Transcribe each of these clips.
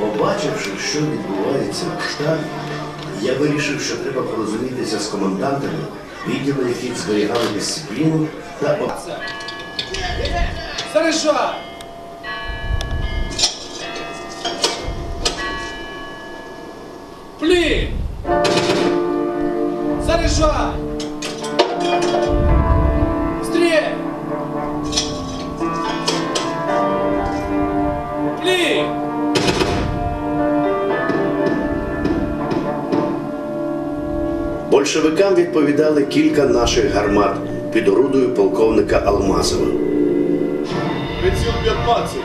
Побачивши, що відбувається в штабі, я вирішив, що треба порозумітися з командантами, відділу яких зберігали дисципліну та Заряжай! Пли! Заряжай! Большевикам відповідали кілька наших гармат під орудою полковника Алмазова. Приціл 15.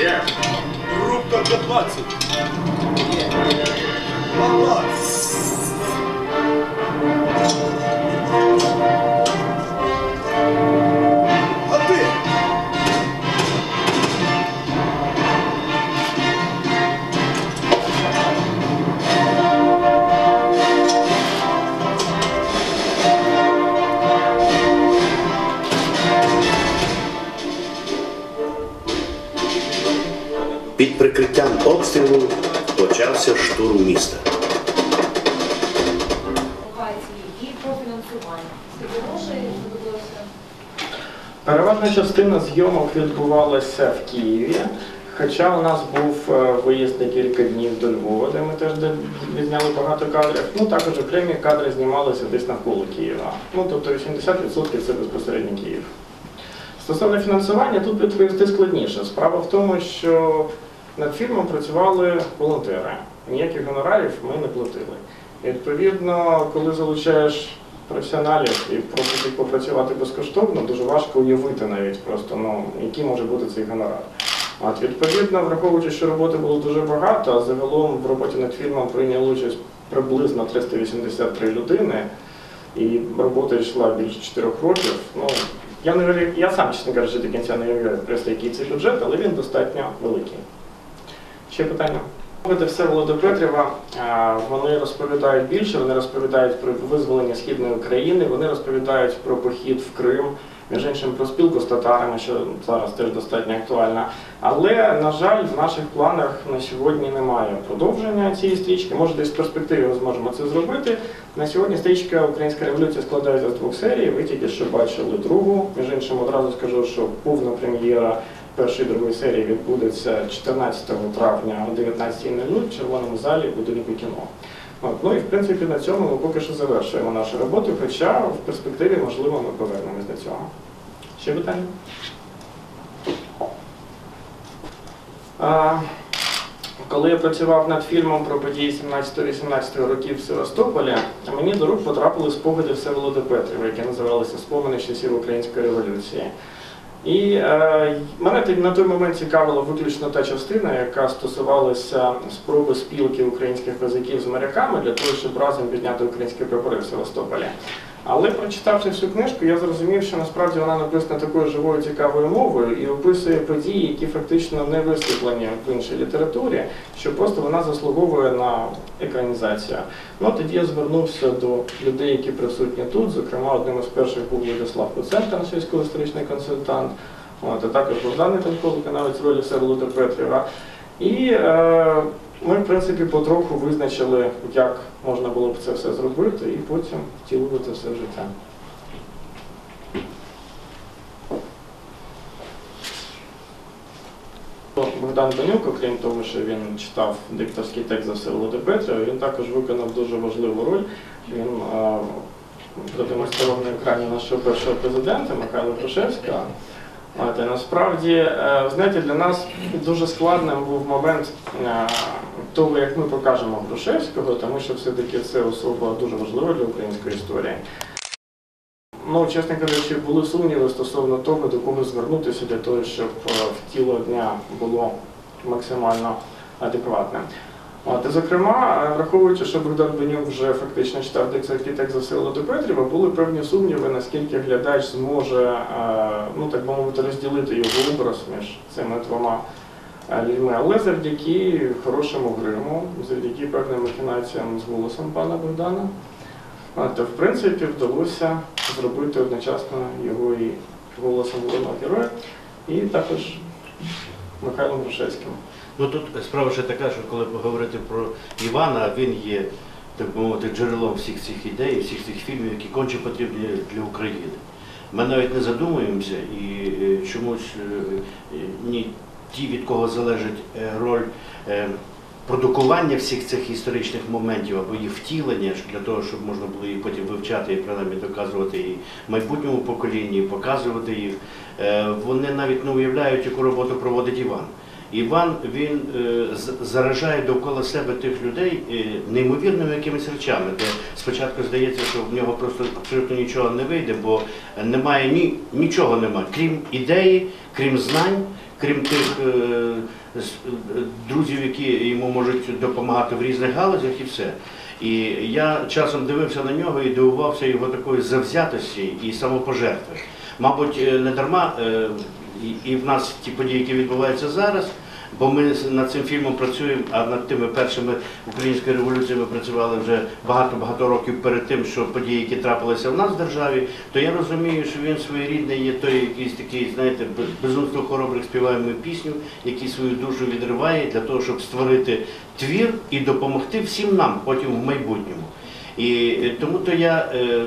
Є. Рубка 15. Палац. Під прикриттям обстрілу почався штурм міста. Переважна частина зйомок відбувалася в Києві. Хоча у нас був е, виїзд на кілька днів до Львова, де ми теж відзняли багато кадрів. Ну також окремі кадри знімалися десь навколо Києва. Ну тобто 80% це безпосередньо Київ. Стосовно фінансування, тут відповісти складніше. Справа в тому, що над фільмом працювали волонтери. Ніяких гонорарів ми не платили. І, відповідно, коли залучаєш професіоналів і просиш їх попрацювати безкоштовно, дуже важко уявити навіть просто, ну, який може бути цей гонорар. От, відповідно, враховуючи, що роботи було дуже багато, а загалом в роботі над фільмом прийняли участь приблизно 383 людини, і робота йшла більше 4 років. Ну, я, не, я сам, чесно кажучи, до кінця не уявляю який це бюджет, але він достатньо великий. Ще питання? Це все Петрєва. Вони розповідають більше, вони розповідають про визволення східної України, вони розповідають про похід в Крим, між іншим про спілку з татарами, що зараз теж достатньо актуальна. Але, на жаль, в наших планах на сьогодні немає продовження цієї стрічки. Може, десь в перспективі ми зможемо це зробити. На сьогодні стрічка Українська революція складається з двох серій. Ви тільки що бачили другу. Між іншим, одразу скажу, що повна прем'єра першої другої серії відбудеться 14 травня о 19.00 в червоному залі будинку кіно. От, ну і в принципі на цьому ми поки що завершуємо нашу роботу, хоча в перспективі, можливо, ми повернемось до цього. Ще питання? А, коли я працював над фільмом про події 17-18 років в Севастополі, мені до рук потрапили спогади Всеволода Петрова, які називалися Спомини часів Української революції. І е, мене на той момент цікавила виключно та частина, яка стосувалася спроби спілки українських козаків з моряками для того, щоб разом підняти українські прапори в Севастополі. Але прочитавши всю книжку, я зрозумів, що насправді вона написана такою живою цікавою мовою і описує події, які фактично не висвітлені в іншій літературі, що просто вона заслуговує на екранізацію. Ну тоді я звернувся до людей, які присутні тут. Зокрема, одним із перших був Владислав Куценко, наш військово-історичний консультант, а також Богдан Нетенко, виконавець ролі Всеволода Петрєва. І е, ми, в принципі, потроху визначили, як можна було б це все зробити, і потім втілили це все в життя. Богдан Банюк, окрім того, що він читав дикторський текст за Всеволода Петрова, він також виконав дуже важливу роль. Він е, продемонстрував на екрані нашого першого президента Михайла Грушевського. Насправді, е, знаєте, для нас дуже складним був момент того, як ми покажемо Грушевського, тому що все-таки це особа дуже важлива для української історії. Ну, чесно кажучи, були сумніви стосовно того, до кого звернутися для того, щоб е, втіло дня було максимально адекватним. От, зокрема, е, враховуючи, що Богдан Бенюк вже фактично читав текст за Всеволода Петрєва, були певні сумніви, наскільки глядач зможе, е, ну так би мовити, розділити його образ між цими двома е. Але завдяки хорошому гриму, завдяки певним махінаціям з голосом пана Богдана, то в принципі вдалося зробити одночасно його і голосом головного героя, і також Михайлом Грушевським. Ну тут справа ще така, що коли говорити про Івана, він є, так би мовити, джерелом всіх цих ідей, всіх цих фільмів, які конче потрібні для України. Ми навіть не задумуємося і е, чомусь е, е, ні ті, від кого залежить е, роль е, продукування всіх цих історичних моментів або їх втілення для того, щоб можна було їх потім вивчати і принаймні доказувати і майбутньому поколінні, і показувати їх. Е, Вони навіть не уявляють, яку роботу проводить Іван. Іван він заражає довкола себе тих людей неймовірними якимись речами, де спочатку здається, що в нього просто абсолютно нічого не вийде, бо немає ні, нічого немає, крім ідеї, крім знань, крім тих е, е, друзів, які йому можуть допомагати в різних галузях і все. І я часом дивився на нього і дивувався його такої завзятості і самопожертви. Мабуть, е, не дарма і в нас ті події, які відбуваються зараз, бо ми над цим фільмом працюємо, а над тими першими українською революцією ми працювали вже багато-багато років перед тим, що події, які трапилися в нас в державі, то я розумію, що він своєрідний є той якийсь такий, знаєте, безумство хоробрих співаємо пісню, який свою душу відриває для того, щоб створити твір і допомогти всім нам потім в майбутньому. І е, тому то я е,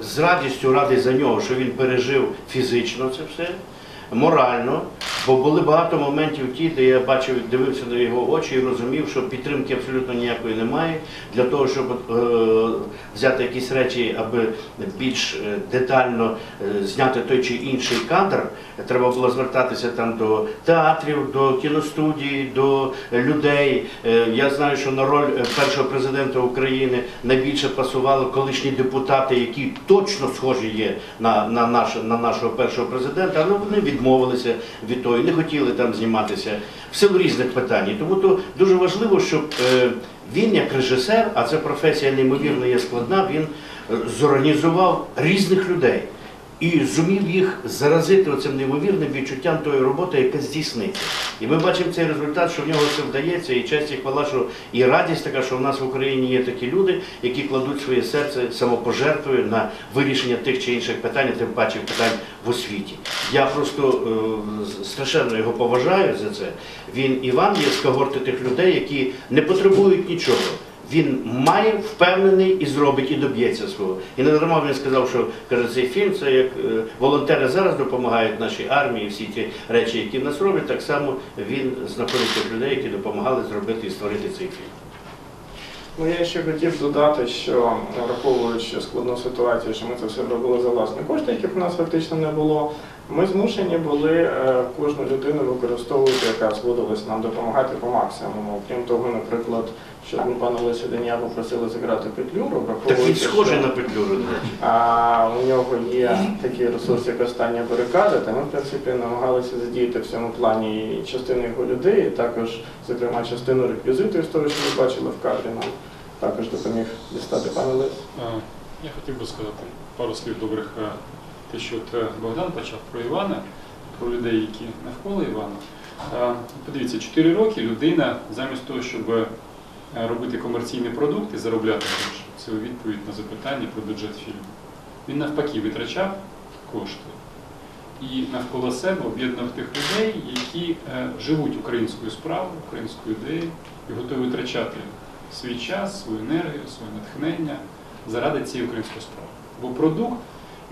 з радістю радий за нього, що він пережив фізично це все, морально, бо були багато моментів ті, де я бачив, дивився на його очі і розумів, що підтримки абсолютно ніякої немає. Для того, щоб е, взяти якісь речі, аби більш е, детально е, зняти той чи інший кадр, треба було звертатися там до театрів, до кіностудій, до людей. Е, Я знаю, що на роль е, першого президента України найбільше пасували колишні депутати, які точно схожі є на, на, наш, на нашого першого президента, але вони відмовилися від того і не хотіли там зніматися в силу різних питань. Тому то дуже важливо, щоб е, він, як режисер, а це професія неймовірно є складна, він е, зорганізував різних людей і зумів їх заразити оцим неймовірним відчуттям тої роботи, яка здійсниться. І ми бачимо цей результат, що в нього це вдається, і честь і хвала, що і радість така, що в нас в Україні є такі люди, які кладуть своє серце самопожертвою на вирішення тих чи інших питань, тим паче питань в освіті. Я просто е, страшенно його поважаю за це. Він Іван є з когорти тих людей, які не потребують нічого. Він має впевнений і зробить, і доб'ється свого. І не дарма він сказав, що каже, цей фільм це як е, волонтери зараз допомагають нашій армії, всі ті речі, які в нас роблять, так само він знаходить тих людей, які допомагали зробити і створити цей фільм. Ну я ще хотів додати, що враховуючи складну ситуацію, що ми це все робили за власні кошти, яких у нас фактично не було. Ми змушені були е, кожну людину використовувати, яка зводилась нам допомагати по максимуму. Крім того, наприклад, що ми пана Леся Деня попросили зіграти петлюру, Так він враховуючи, схожий на Петлюру, а, у нього є такий ресурс, як остання барикада, та ми, в принципі, намагалися задіяти в цьому плані і частину його людей, і також, зокрема, частину реквізиту з того, що ви бачили в кадрі, нам також допоміг дістати пане Лес. Е, Я хотів би сказати пару слів добрих. Те, що от е, Богдан почав про Івана, про людей, які навколо Івана. Е, Подивіться, 4 роки людина замість того, щоб е, робити комерційний продукт і заробляти гроші, це відповідь на запитання про бюджет фільму. Він навпаки витрачав кошти і навколо себе об'єднав тих людей, які живуть українською справою, українською ідеєю і готові витрачати свій час, свою енергію, своє натхнення заради цієї української справи. Бо продукт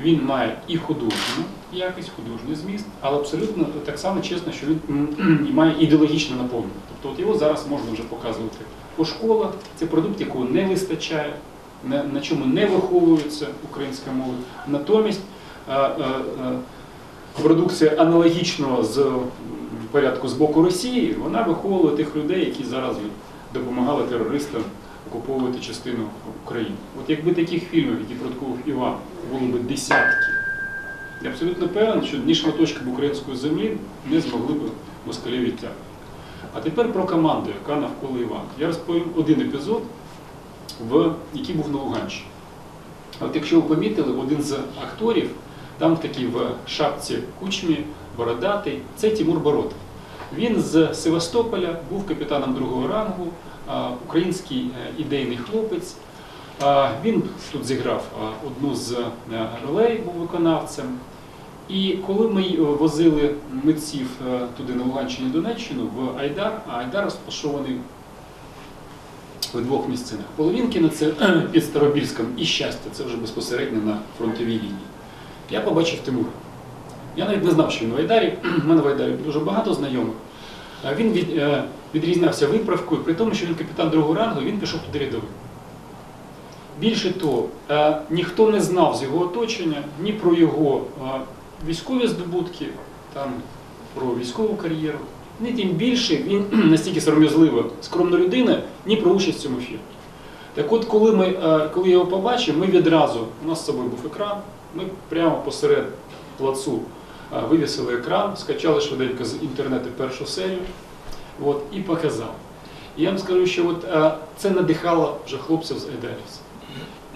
він має і художню якість, художній зміст, але абсолютно так само чесно, що він має ідеологічне наповнення. Тобто от його зараз можна вже показувати по школах. Це продукт, якого не вистачає, на, на чому не виховується українська мова. Натомість е, е, е, продукція аналогічного з порядку з боку Росії, вона виховувала тих людей, які зараз допомагали терористам окуповувати частину України. От якби таких фільмів, які продукував Іван, було б десятки, я абсолютно певен, що ні шматочки б української землі не змогли б москалі відтягнути. А тепер про команду, яка навколо Івана. Я розповім один епізод, в, який був на Луганщині. От якщо ви помітили, один з акторів, там такий в шапці кучмі, бородатий, це Тимур Бородов. Він з Севастополя був капітаном другого рангу, український е, ідейний хлопець. Він тут зіграв одну з е, ролей, був виконавцем. І коли ми е, возили митців туди на Луганщині Донеччину, в Айдар, а Айдар розташований в двох місцинах. Половинкине це під Старобільськом і щастя, це вже безпосередньо на фронтовій лінії. Я побачив Тимура. Я навіть не знав, що він в Айдарі. У мене в Айдарі дуже багато знайомих. Він від, е, відрізнявся виправкою, при тому, що він капітан другого рангу, він пішов туди рядовим. Більше того, е, ніхто не знав з його оточення ні про його е, військові здобутки, там, про військову кар'єру, ні тим більше він настільки сором'язлива, скромна людина, ні про участь в цьому фільмі. Так от, коли, ми, коли я його побачив, ми відразу, у нас з собою був екран, ми прямо посеред плацу вивісили екран, скачали швиденько з інтернету першу серію от, і показали. І я вам скажу, що от, е, це надихало вже хлопців з Айдарівця.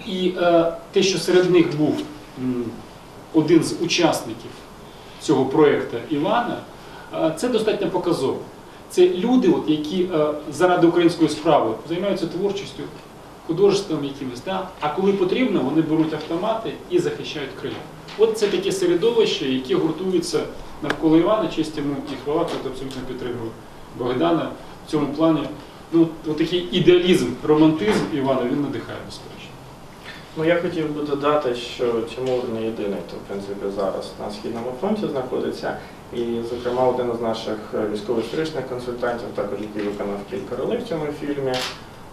І е, те, що серед них був один з учасників цього проєкту Івана, е, це достатньо показово. Це люди, от, які е, заради української справи займаються творчістю, художеством якимось, да? а коли потрібно, вони беруть автомати і захищають країну. От це таке середовище, яке гуртується навколо Івана, честь йому і хвала, тут абсолютно підтримую Богдана в цьому плані. Ну, такий ідеалізм, романтизм Івана, він надихає безперечно. Ну я хотів би додати, що Тимур не єдиний, хто в принципі зараз на східному фронті знаходиться. І, зокрема, один із наших військово-історичних консультантів, також який виконав кілька ролей в цьому фільмі.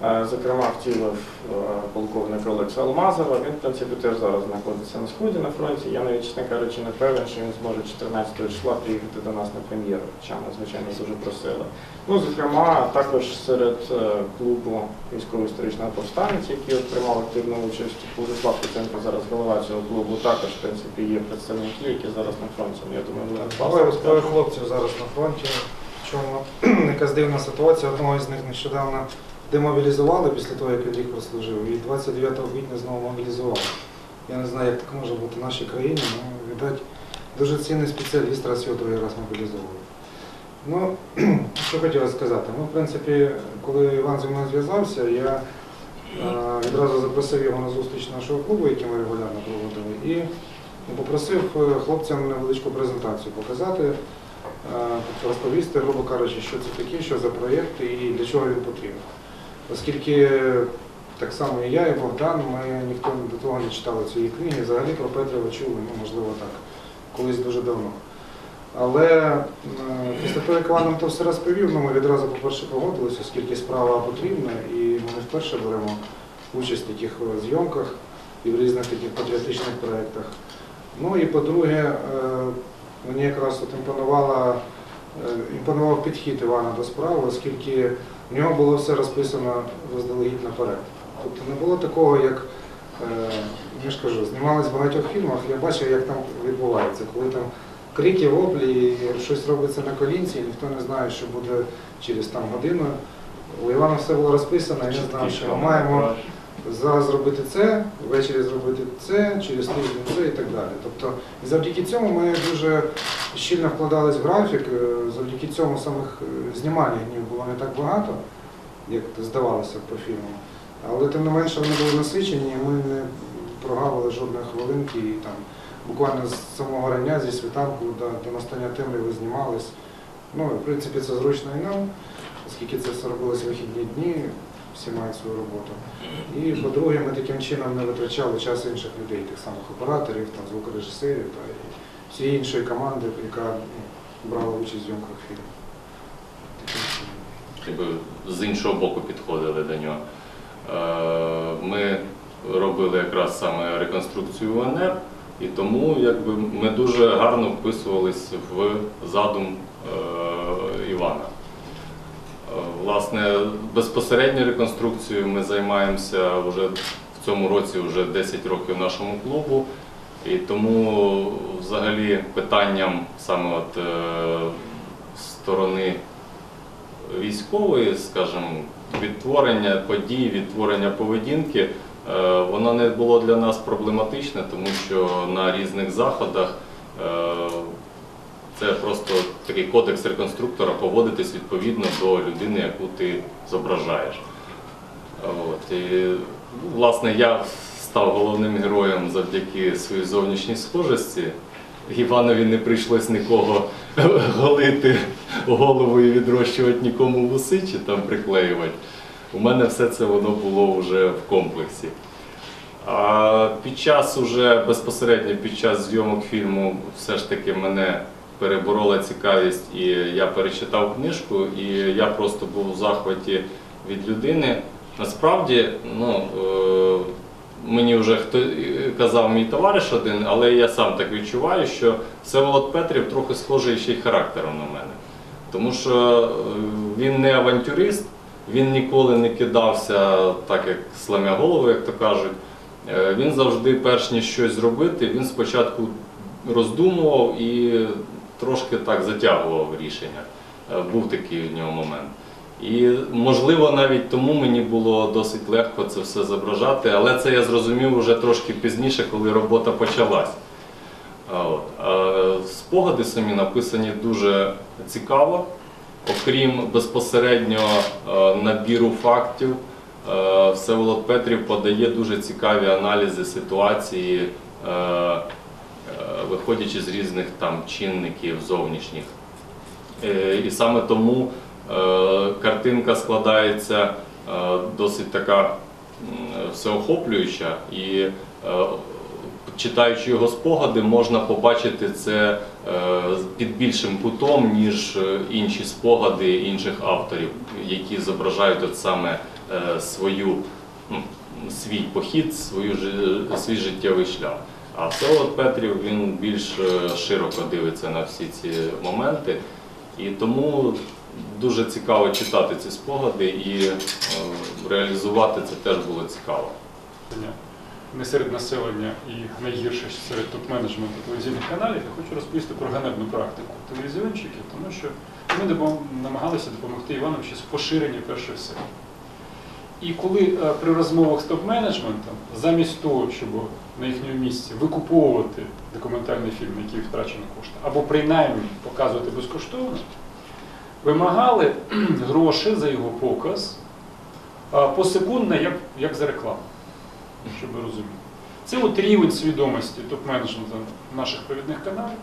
Е, Зокрема, втілив е, полковника Олекса Алмазова. Він, в принципі, теж зараз знаходиться на сході на фронті. Я навіть, чесно кажучи, не певен, що він зможе 14 числа приїхати до нас на прем'єру, хоча ми, звичайно, дуже просили. Ну, зокрема, також серед е, клубу військово-історичного повстанець, який от приймав активну участь, Владислав Куценко, зараз голова цього клубу, також, в принципі, є представники, які зараз на фронті. Ну, Я думаю, вони двоє хлопців зараз на фронті. Чому якась дивна ситуація. Одного з них нещодавно демобілізували після того, як він рік прослужив, і 29 квітня знову мобілізували. Я не знаю, як так може бути в нашій країні, але, видать, дуже цінний спеціаліст, раз його другий раз мобілізовували. Ну, що хотів сказати. Ну, в принципі, коли Іван зі мною зв'язався, я е, відразу запросив його на зустріч нашого клубу, який ми регулярно проводили, і попросив е, хлопцям невеличку презентацію показати, е, розповісти, грубо кажучи, що це таке, що за проєкт і для чого він потрібен. Оскільки так само і я, і Богдан, ми ніхто до того не читали цієї книги, взагалі про Петрова чули, ну, можливо, так, колись дуже давно. Але після того, як Іван нам то все розповів, ну, ми відразу, по-перше, погодилися, оскільки справа потрібна, і ми вперше беремо участь в таких зйомках і в різних таких патріотичних проєктах. Ну і по-друге, е, мені якраз от імпонувала, е, імпонував підхід Івана до справи, оскільки в нього було все розписано заздалегідь наперед. Тобто не було такого, як е, я ж кажу, знімались в багатьох фільмах, я бачив, як там відбувається, коли там крики, воплі, щось робиться на колінці, і ніхто не знає, що буде через там годину. У Івана все було розписано, і він знав, що ми маємо зараз зробити це, ввечері зробити це, через тиждень це і так далі. Тобто, завдяки цьому ми дуже щільно вкладались в графік, е, завдяки цьому самих е, знімальних днів було не так багато, як здавалося по фільму. Але тим не менше вони були насичені, і ми не прогавили жодної хвилинки. І там буквально з самого рання, зі світанку до, до настання темряви знімались. Ну, в принципі, це зручно і нам, оскільки це все робилось вихідні дні, всі мають свою роботу. І по-друге, ми таким чином не витрачали час інших людей, тих самих операторів, там, звукорежисерів та і всієї іншої команди, яка ну, брала участь в зйомках фільму. Якби з іншого боку підходили до нього. Е, Ми робили якраз саме реконструкцію УНР, і тому якби, ми дуже гарно вписувались в задум е, Івана. Власне, безпосередньо реконструкцією ми займаємося вже в цьому році вже 10 років нашому клубу. І тому взагалі питанням саме от, е, сторони військової, скажімо, відтворення подій, відтворення поведінки, е, воно не було для нас проблематичне, тому що на різних заходах е, це просто такий кодекс реконструктора поводитись відповідно до людини, яку ти зображаєш. От. І, власне, я став головним героєм завдяки своїй зовнішній схожості. Іванові не прийшлось нікого голити голову і відрощувати нікому вуси чи там приклеювати. У мене все це воно було вже в комплексі. А під час уже безпосередньо під час зйомок фільму все ж таки мене переборола цікавість, і я перечитав книжку, і я просто був у захваті від людини. Насправді, ну, е, мені вже хто е, казав мій товариш один, але я сам так відчуваю, що Всеволод Петрів трохи схожий ще й характером на мене. Тому що е, він не авантюрист, він ніколи не кидався так, як сламя голову, як то кажуть. Він завжди, перш ніж щось зробити, він спочатку роздумував і трошки так затягував рішення. Е, Був такий в нього момент. І можливо навіть тому мені було досить легко це все зображати, але це я зрозумів вже трошки пізніше, коли робота почалась. Спогади самі написані дуже цікаво. Окрім безпосередньо е, набіру фактів, е, Всеволод Петрів подає дуже цікаві аналізи ситуації, виходячи з різних там чинників зовнішніх. Е, І саме тому е, картинка складається е, досить така всеохоплююча і е, читаючи його спогади, можна побачити це е, під більшим кутом, ніж е, інші спогади інших авторів, які зображають от саме е, свою, свій похід, свою, свій життєвий шлях. А Всеволод Петрів він більш е, широко дивиться на всі ці моменти. І тому дуже цікаво читати ці спогади і е, реалізувати це теж було цікаво. не серед населення і найгірше серед топ-менеджменту телевізійних каналів, я хочу розповісти про ганебну практику телевізіонщиків, тому що ми намагалися допомогти ще з поширенням першої серії. І коли е, при розмовах з топ-менеджментом, замість того, щоб на їхньому місці викуповувати документальний фільм, який втрачено кошти, або принаймні показувати безкоштовно, вимагали гроші за його показ посекундно, як, як за рекламу щоб ви розуміли. Це от рівень свідомості топ-менеджменту наших провідних каналів.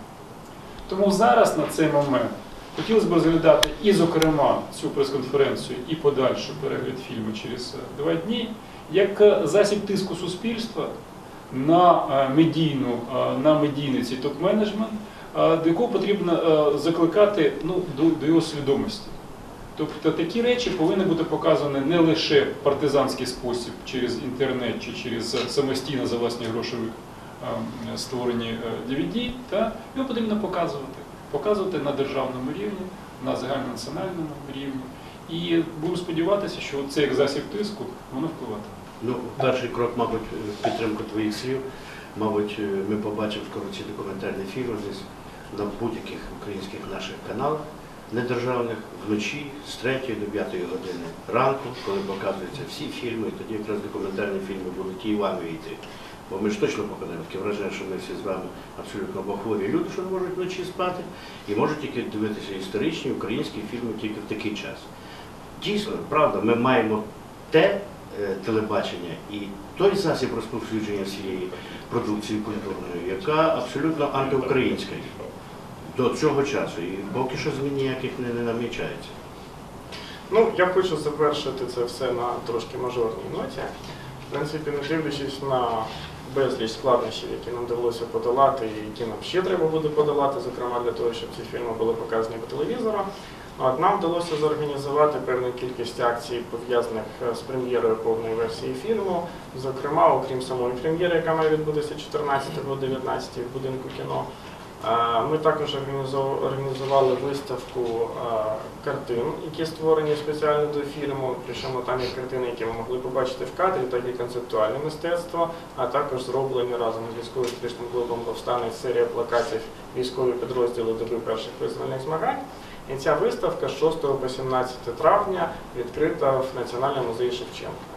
Тому зараз на цей момент хотілося б розглядати і, зокрема, цю прес-конференцію, і подальший перегляд фільму через два дні, як е, засіб тиску суспільства на е, медійну, е, на медійний цей топ-менеджмент, до якого потрібно закликати ну, до, його свідомості. Тобто такі речі повинні бути показані не лише в партизанський спосіб через інтернет чи через самостійно за власні гроші ем, створені DVD, та його потрібно показувати. Показувати на державному рівні, на загальнонаціональному рівні. І будемо сподіватися, що це як засіб тиску воно впливатиме. Ну, перший крок, мабуть, в підтримку твоїх слів. Мабуть, е, ми побачимо скоро ці документальні фільми десь на будь-яких українських наших каналах недержавних вночі з 3 до 5 години ранку, коли показуються всі фільми, і тоді якраз документальні фільми будуть і Іванові йти. Бо ми ж точно попадемо таке враження, що ми всі з вами абсолютно бахворі люди, що не можуть вночі спати, і можуть тільки дивитися історичні українські фільми тільки в такий час. Дійсно, правда, ми маємо те е, телебачення і той засіб розповсюдження всієї продукції культурної, яка абсолютно антиукраїнська до цього часу. І поки що змін ніяких не, не намічається. Ну, я хочу завершити це все на трошки мажорній ноті. В принципі, не дивлячись на безліч складнощів, які нам довелося подолати, і які нам ще треба буде подолати, зокрема для того, щоб ці фільми були показані по телевізору. От, нам вдалося зорганізувати певну кількість акцій, пов'язаних е, з прем'єрою повної версії фільму. Зокрема, окрім самої прем'єри, яка має відбутися 14 або 19 в будинку кіно. Ми також організували виставку картин, які створені спеціально до фільму. Причому там є картини, які ви могли побачити в кадрі, так і концептуальне мистецтво, а також зроблені разом з військово-історичним клубом «Повстанець» серія плакатів військові підрозділи доби перших визвольних змагань. І ця виставка з 6 по 17 травня відкрита в Національному музеї Шевченка.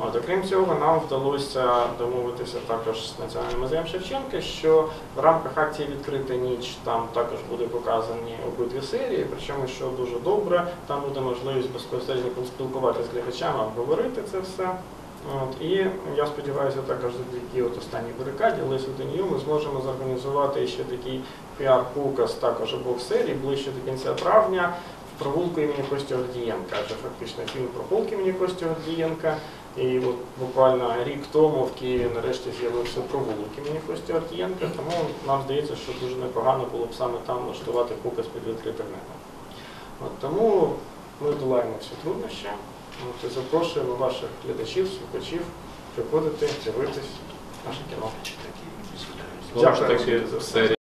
От, окрім цього, нам вдалося домовитися також з Національним музеєм Шевченка, що в рамках акції Відкрита ніч там також буде показані обидві серії, причому що дуже добре, там буде можливість безпосередньо поспілкуватися з глядачами, обговорити це все. От, і я сподіваюся, також завдяки от останній барикаді Лесі Денію ми зможемо зорганізувати ще такий піар-показ також або в серії ближче до кінця травня в провулку імені Кості Гордієнка. Адже фактично фільм про полк імені Кості Гордієнка. І от буквально рік тому в Києві нарешті з'явився провулок імені Кості Гордієнка, тому нам здається, що дуже непогано було б саме там влаштувати показ під відкритим небом. От тому ми долаємо всі труднощі. От, і запрошуємо ваших глядачів, слухачів приходити, дивитись наше кіно. Дякую.